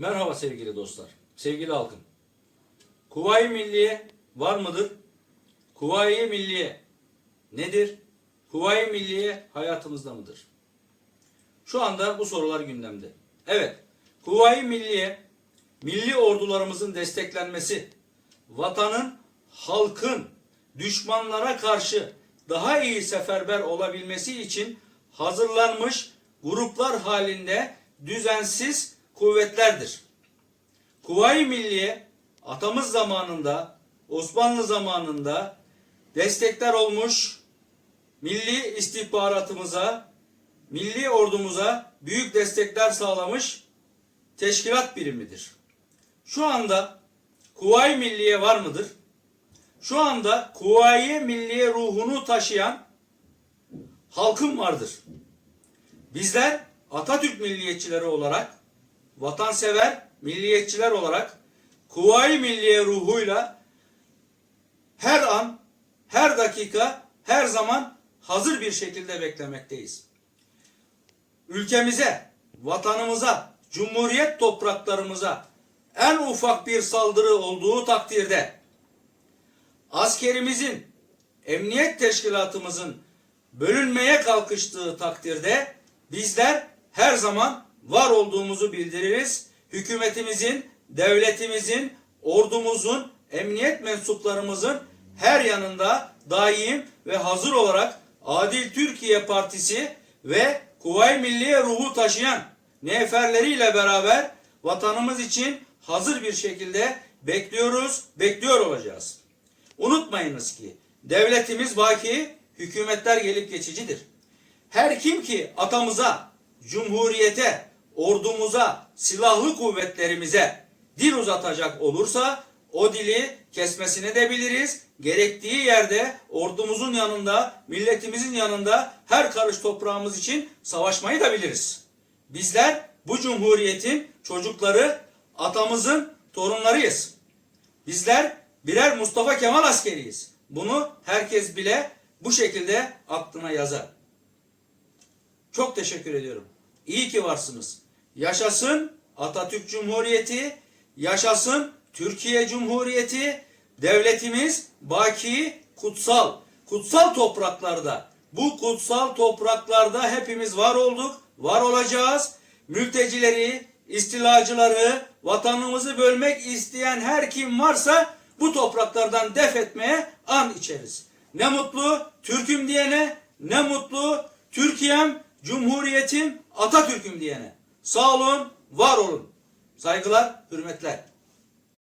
Merhaba sevgili dostlar, sevgili halkım. Kuvayi Milliye var mıdır? Kuvayi Milliye nedir? Kuvayi Milliye hayatımızda mıdır? Şu anda bu sorular gündemde. Evet, Kuvayi Milliye, milli ordularımızın desteklenmesi, vatanın, halkın düşmanlara karşı daha iyi seferber olabilmesi için hazırlanmış gruplar halinde düzensiz kuvvetlerdir. Kuvayi Milliye atamız zamanında, Osmanlı zamanında destekler olmuş milli istihbaratımıza, milli ordumuza büyük destekler sağlamış teşkilat birimidir. Şu anda Kuvayi Milliye var mıdır? Şu anda Kuvayi Milliye ruhunu taşıyan halkım vardır. Bizler Atatürk milliyetçileri olarak, vatansever milliyetçiler olarak Kuvayi Milliye ruhuyla her an, her dakika, her zaman hazır bir şekilde beklemekteyiz. Ülkemize, vatanımıza, cumhuriyet topraklarımıza en ufak bir saldırı olduğu takdirde askerimizin, emniyet teşkilatımızın bölünmeye kalkıştığı takdirde bizler her zaman var olduğumuzu bildiririz. Hükümetimizin, devletimizin, ordumuzun, emniyet mensuplarımızın her yanında daim ve hazır olarak Adil Türkiye Partisi ve Kuvayi Milliye ruhu taşıyan neferleriyle beraber vatanımız için hazır bir şekilde bekliyoruz, bekliyor olacağız. Unutmayınız ki devletimiz baki, hükümetler gelip geçicidir. Her kim ki atamıza, cumhuriyete, ordumuza, silahlı kuvvetlerimize dil uzatacak olursa o dili kesmesini de biliriz. Gerektiği yerde ordumuzun yanında, milletimizin yanında her karış toprağımız için savaşmayı da biliriz. Bizler bu cumhuriyetin çocukları, atamızın torunlarıyız. Bizler birer Mustafa Kemal askeriyiz. Bunu herkes bile bu şekilde aklına yazar. Çok teşekkür ediyorum. İyi ki varsınız. Yaşasın Atatürk Cumhuriyeti, yaşasın Türkiye Cumhuriyeti, devletimiz baki, kutsal. Kutsal topraklarda, bu kutsal topraklarda hepimiz var olduk, var olacağız. Mültecileri, istilacıları, vatanımızı bölmek isteyen her kim varsa bu topraklardan def etmeye an içeriz. Ne mutlu Türk'üm diyene, ne mutlu Türkiye'm, Cumhuriyetim, Atatürk'üm diyene. Sağ olun, var olun. Saygılar, hürmetler.